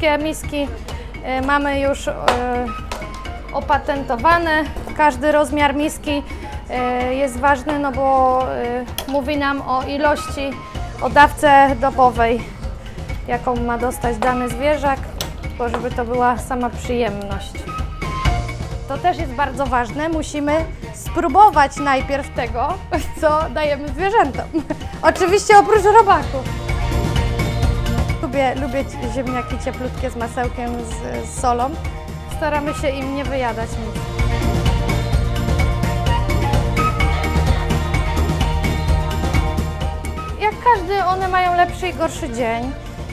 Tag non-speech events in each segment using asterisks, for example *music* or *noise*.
cieplutkie miski e, mamy już e, opatentowane. Każdy rozmiar miski e, jest ważny, no bo mówi nam o ilości, o dawce dobowej, jaką ma dostać dany zwierzak, żeby to była sama przyjemność. To też jest bardzo ważne. Musimy spróbować najpierw tego, *laughs* co dajemy zwierzętom. Oczywiście oprócz robaków. Lubię, lubię ziemniaki cieplutkie z masełkiem, z, z solą. Staramy się im nie wyjadać nic. Jak każdy, one mają lepszy i gorszy dzień.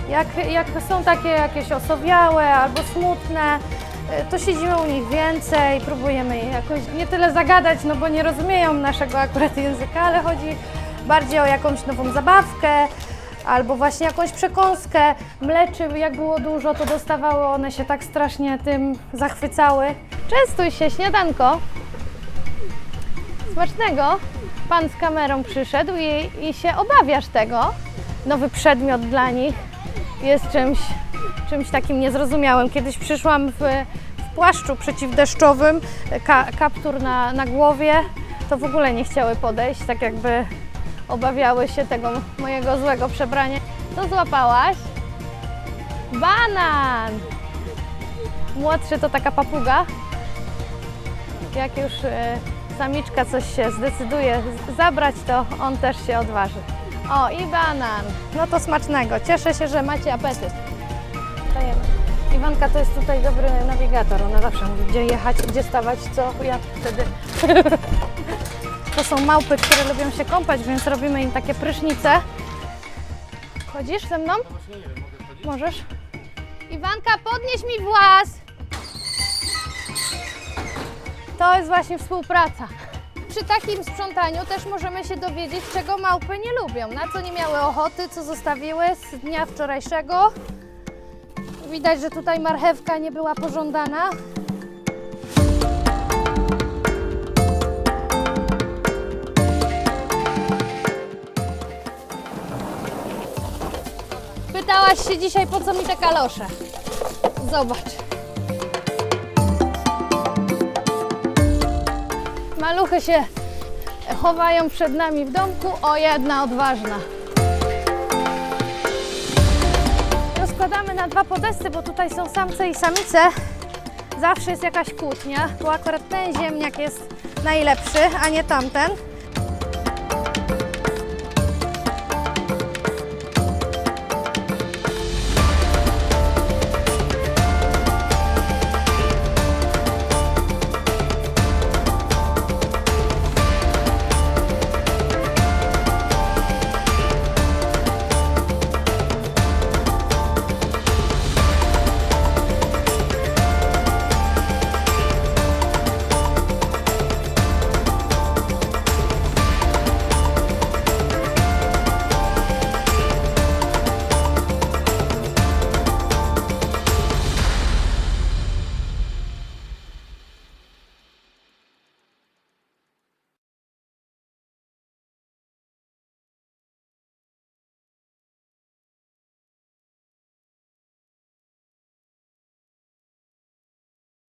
Jak, jak są takie jakieś osowiałe albo smutne, y, to siedzimy u nich więcej, próbujemy je jakoś nie tyle zagadać, no bo nie rozumieją naszego akurat języka, ale chodzi bardziej o jakąś nową zabawkę albo właśnie jakąś przekąskę. Mleczy jak było dużo, to dostawały, one się tak strasznie tym zachwycały. Częstuj się, śniadanko. Smacznego. Pan z kamerą przyszedł i, i się obawiasz tego. Nowy przedmiot dla nich jest czymś, czymś takim niezrozumiałym. Kiedyś przyszłam w, w płaszczu przeciwdeszczowym, ka, kaptur na, na głowie, to w ogóle nie chciały podejść, tak jakby obawiały się tego mojego złego przebrania. Co złapałaś? Banan! Młodszy to taka papuga. Jak już e, samiczka coś się zdecyduje zabrać, to on też się odważy. O, i banan. No to smacznego. Cieszę się, że macie apetyt. Dajemy. Iwanka to jest tutaj dobry nawigator. Ona zawsze mówi, gdzie jechać, gdzie stawać, co ja wtedy. *laughs* To są małpy, które lubią się kąpać, więc robimy im takie prysznice. Chodzisz ze mną? Możesz? Iwanka, podnieś mi włas! To jest właśnie współpraca. Przy takim sprzątaniu też możemy się dowiedzieć, czego małpy nie lubią, na co nie miały ochoty, co zostawiły z dnia wczorajszego. Widać, że tutaj marchewka nie była pożądana. Pytałaś się dzisiaj, po co mi te kalosze. Zobacz. Maluchy się chowają przed nami w domku. O, jedna odważna. Rozkładamy na dwa podesty, bo tutaj są samce i samice. Zawsze jest jakaś kłótnia. Tu akurat ten ziemniak jest najlepszy, a nie tamten.